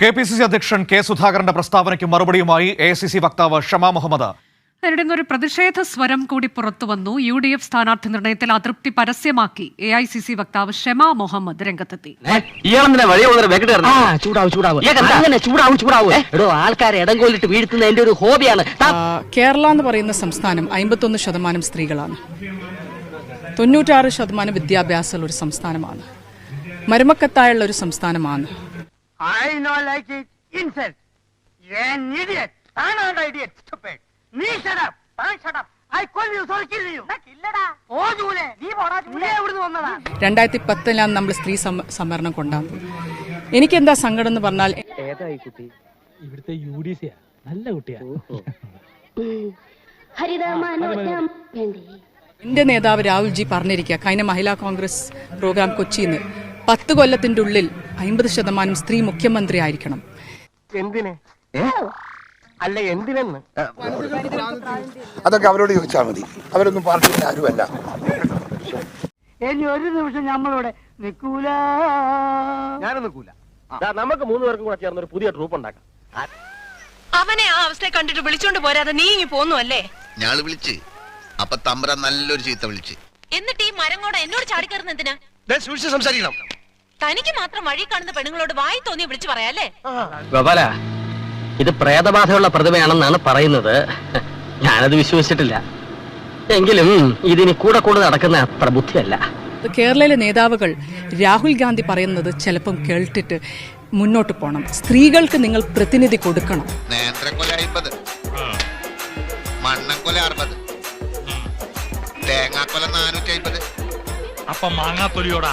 K P C C അധ്യക്ഷൻ K സുധാകരന്റെ പ്രസ്താവനയ്ക്ക് മറുപടിയുമായി എ സി സി വക്താവ് ഷമാ മുഹമ്മദ്. അതിനിടെ ഒരു പ്രതിഷേധ സ്വരം കൂടി പുറത്തു വന്നു. യു ഡി എഫ് സ്ഥാനാർത്ഥി നിർണയത്തിൽ അതൃപ്തി പരസ്യമാക്കി എ ഐ സി സി വക്താവ് ഷെമ മുഹമ്മദ് രംഗത്തെത്തി. ഇയാളെന്തിനാ വഴി പോകുന്ന വെക്കിട്ട് ആ ചൂടാവും ചൂടാവും. അങ്ങനെ ചൂടാവും ചൂടാവും. എടോ ആൾക്കാരെ ഇടം വീഴ്ത്തുന്ന ഒരു ഹോബിയാണ്. കേരള എന്ന് പറയുന്ന സംസ്ഥാനം അമ്പത്തൊന്ന് ശതമാനം സ്ത്രീകളാണ്. തൊണ്ണൂറ്റാറ് ശതമാനം വിദ്യാഭ്യാസമുള്ള ഒരു സംസ്ഥാനമാണ്. മരുമക്കത്തായുള്ള ഒരു സംസ്ഥാനമാണ്. I know like it. Insult. You're an idiot. I'm not an idiot. Stupid. Me shut up. I shut up. രണ്ടായിരത്തി പത്തിലാണ് നമ്മൾ സ്ത്രീ സംവരണം കൊണ്ടാകുന്നത് എനിക്കെന്താ സങ്കടം എന്ന് പറഞ്ഞാൽ ഇവിടുത്തെ യു ഡി സി നല്ല കുട്ടിയാ എന്റെ നേതാവ് രാഹുൽജി പറഞ്ഞിരിക്കുക കഴിഞ്ഞ മഹിളാ കോൺഗ്രസ് പ്രോഗ്രാം കൊച്ചിയിൽ നിന്ന് പത്ത് കൊല്ലത്തിന്റെ ഉള്ളിൽ അമ്പത് ശതമാനം സ്ത്രീ മുഖ്യമന്ത്രി ആയിരിക്കണം. എന്തിനെ? അല്ല എന്തിനെന്ന്? അതൊക്കെ അവരോട് ചോദിച്ചാൽ മതി. അവരൊന്നും പാർട്ടിയിൽ ആരുമല്ല. ഇനി ഒരു നിമിഷം നമ്മളിവിടെ നിൽക്കൂല. ഞാനും നിൽക്കൂല. നമുക്ക് മൂന്ന് പേർക്കും കൂടെ ചേർന്ന് ഒരു പുതിയ ട്രൂപ്പ് ഉണ്ടാക്കാം. അവനെ ആ അവസ്ഥയെ കണ്ടിട്ട് വിളിച്ചോണ്ട് പോരാതെ നീ ഇങ്ങി പോന്നു അല്ലേ? ഞാൾ വിളിച്ച്. അപ്പൊ തമ്പ്ര നല്ലൊരു ചീത്ത വിളിച്ച്. എന്നിട്ട് ഈ മരം കൂടെ എന്നോട് ചാടിക്കയറുന്ന എന്തിനാ? സൂക്ഷിച്ച് സംസാരിക്കണം. തനിക്ക് മാത്രം വഴി കാണുന്ന പെണ്ണുങ്ങളോട് വായി തോന്നി വിളിച്ചു പറയാല്ലേ? ഗോപാല ഇത് പ്രേതബാധയുള്ള പ്രതിമയാണെന്നാണ് പറയുന്നത്. ഞാനത് വിശ്വസിച്ചിട്ടില്ല. എങ്കിലും ഇതിനി കൂടെ കൂടെ നടക്കുന്ന അത്ര ബുദ്ധിയല്ല. കേരളയിലെ നേതാവുകൾ രാഹുൽ ഗാന്ധി പറയുന്നത് ചിലപ്പം കേട്ടിട്ട് മുന്നോട്ട് പോകണം സ്ത്രീകൾക്ക് നിങ്ങൾ പ്രതിനിധി കൊടുക്കണം. നേന്ത്രക്കൊല അമ്പത് മണ്ണക്കൊല അറുപത്. തേങ്ങാക്കൊല നാനൂറ്റി അമ്പത് അപ്പൊ മാങ്ങാത്തൊലിയോടാ?